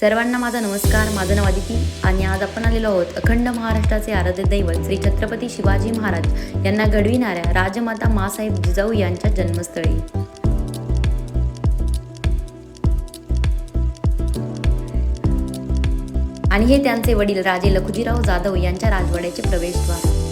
सर्वांना माझा नमस्कार. माझं नाव अदिती आणि आज आपण आलेलो आहोत अखंड महाराष्ट्राचे आराध्य दैवत श्री छत्रपती शिवाजी महाराज यांना घडविणाऱ्या राजमाता मासाहेब जिजाऊ यांच्या जन्मस्थळी. आणि हे त्यांचे वडील राजे लखुजीराव जाधव यांच्या राजवाड्याचे प्रवेशद्वार.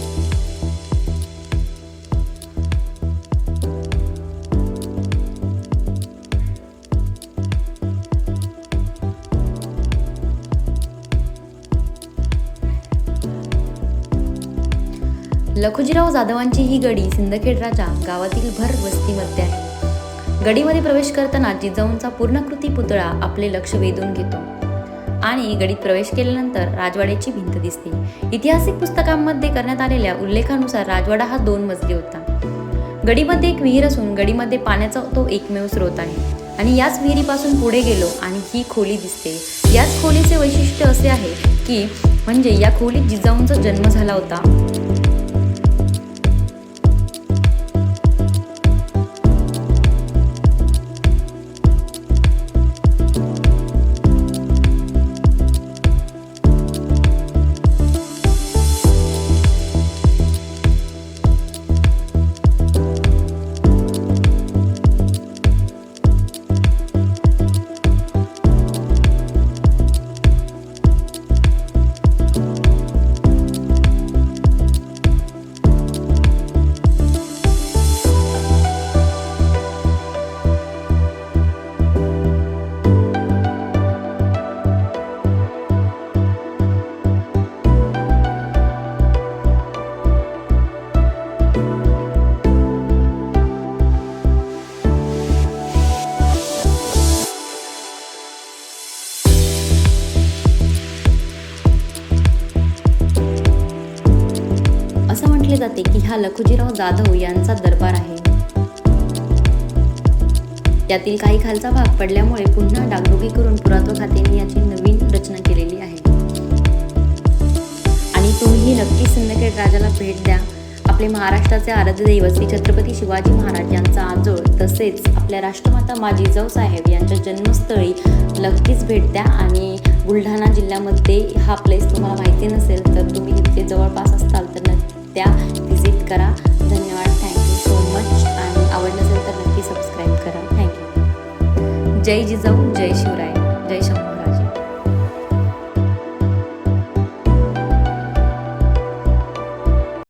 लखुजीराव जाधवांची ही गडी सिंदखेड राजा गावातील भर वस्तीमध्ये आहे. गडीमध्ये प्रवेश करताना जिजाऊंचा पूर्णकृती पुतळा आपले लक्ष वेधून घेतो. आणि गडीत प्रवेश केल्यानंतर राजवाड्याची भिंत दिसते. ऐतिहासिक पुस्तकांमध्ये करण्यात आलेल्या उल्लेखानुसार राजवाडा हा दोन मजली होता. गडीमध्ये एक विहीर असून गडीमध्ये पाण्याचा तो एकमेव स्रोत आहे. आणि याच विहिरीपासून पुढे गेलो आणि ही खोली दिसते. याच खोलीचे वैशिष्ट्य असे आहे की म्हणजे या खोलीत जिजाऊंचा जन्म झाला होता. म्हटले जाते की हा लखुजीराव जाधव यांचा दरबार आहे. यातील काही खालचा भाग पडल्यामुळे पुन्हा डागडुगी करून पुरातत्व खात्याने याची नवीन रचना केलेली आहे. आणि तुम्हीही नक्की सिंदखेड राजाला भेट द्या. आपले महाराष्ट्राचे आराध्य दैवत श्री छत्रपती शिवाजी महाराज यांचा आजोळ तसेच आपल्या राष्ट्रमाता माजी जिजाऊ साहेब यांच्या जन्मस्थळी नक्कीच भेट द्या आणि बुलढाणा जिल्ह्यामध्ये हा प्लेस तुम्हाला माहिती नसेल तर तुम्ही तिथे जवळपास असता त्या व्हिजिट करा. धन्यवाद. थँक्यू सो मच आणि आवडलं असेल तर नक्की सबस्क्राईब करा. थँक्यू जय जिजाऊ जय शिवराय.